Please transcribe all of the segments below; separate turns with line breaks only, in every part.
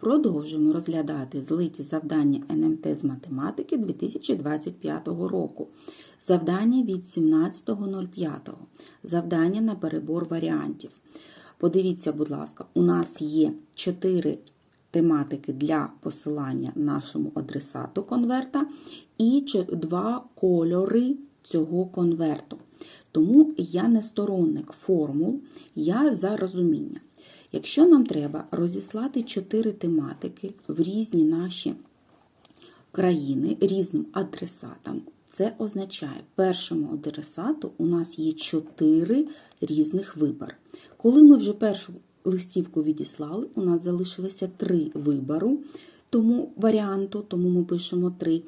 Продовжуємо розглядати злиті завдання НМТ з математики 2025 року. Завдання від 17.05. Завдання на перебор варіантів. Подивіться, будь ласка, у нас є 4 тематики для посилання нашому адресату конверта і 2 кольори цього конверту. Тому я не сторонник формул, я за розуміння. Якщо нам треба розіслати чотири тематики в різні наші країни різним адресатам, це означає, першому адресату у нас є чотири різних вибори. Коли ми вже першу листівку відіслали, у нас залишилося три вибору. Тому варіанту, тому ми пишемо 3.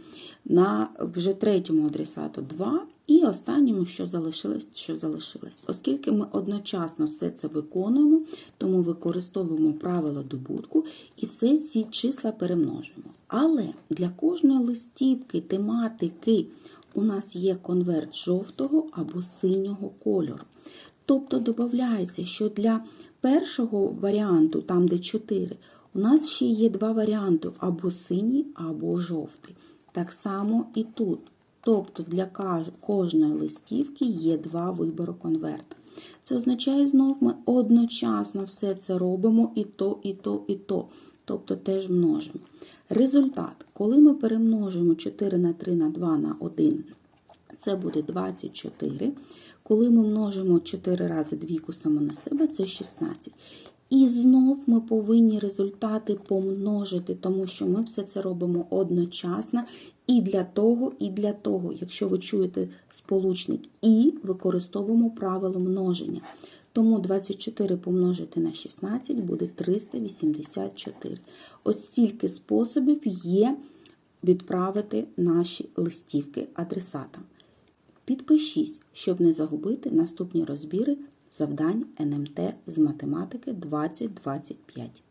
На вже третьому адресату 2 і останньому, що залишилось, що залишилось. Оскільки ми одночасно все це виконуємо, тому використовуємо правило добутку і все ці числа перемножуємо. Але для кожної листівки, тематики у нас є конверт жовтого або синього кольору. Тобто додається, що для першого варіанту, там де 4, у нас ще є два варіанти або синій, або жовтий. Так само і тут. Тобто для кожної листівки є два вибори конверта. Це означає, знов ми одночасно все це робимо і то, і то, і то. Тобто теж множимо. Результат, коли ми перемножимо 4 на 3 на 2 на 1, це буде 24. Коли ми множимо 4 рази двійку саме на себе, це 16. І знов ми повинні результати помножити, тому що ми все це робимо одночасно і для того, і для того. Якщо ви чуєте сполучник і, використовуємо правило множення. Тому 24 помножити на 16 буде 384. Ось стільки способів є відправити наші листівки адресатам. Підпишіть, щоб не загубити наступні розбіри завдань НМТ з математики 2025.